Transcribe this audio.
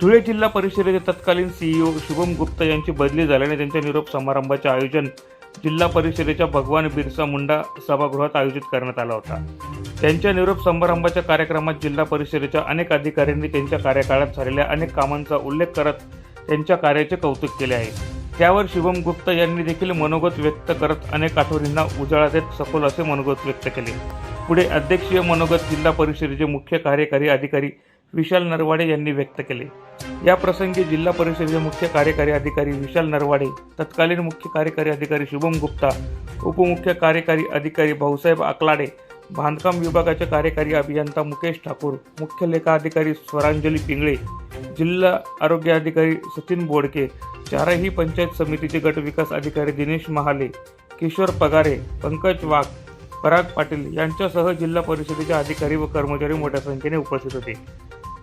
धुळे जिल्हा परिषदेचे तत्कालीन सीईओ शुभम गुप्ता यांची बदली झाल्याने त्यांच्या निरोप समारंभाचे आयोजन जिल्हा परिषदेच्या भगवान बिरसा मुंडा सभागृहात आयोजित करण्यात आला होता. त्यांच्या निरोप समारंभाच्या कार्यक्रमात जिल्हा परिषदेच्या अनेक अधिकाऱ्यांनी त्यांच्या कार्यकाळात झालेल्या अनेक कामांचा उल्लेख करत त्यांच्या कार्याचे कौतुक केले आहे. त्यावर शुभम गुप्ता यांनी देखील मनोगत व्यक्त करत अनेक आठवणींना उजाळा देत सखोल असे मनोगत व्यक्त केले. पुढे अध्यक्षीय मनोगत जिल्हा परिषदेचे मुख्य कार्यकारी अधिकारी विशाल नरवाडे यांनी व्यक्त केले. या प्रसंगी जिल्हा परिषदेचे मुख्य कार्यकारी अधिकारी विशाल नरवाडे तत्कालीन मुख्य कार्यकारी अधिकारी शुभम गुप्ता उपमुख्य कार्यकारी अधिकारी भाऊसाहेब आकलाडे बांधकाम विभागाचे कार्यकारी अभियंता मुकेश ठाकूर मुख्य लेखा अधिकारी स्वरांजली पिंगळे जिल्हा आरोग्य अधिकारी सचिन बोडके चारही पंचायत समितीचे गट विकास अधिकारी दिनेश महाले किशोर पगारे पंकज वाघ पराग पाटील यांच्यासह जिल्हा परिषदेचे अधिकारी व कर्मचारी मोठ्या संख्येने उपस्थित होते.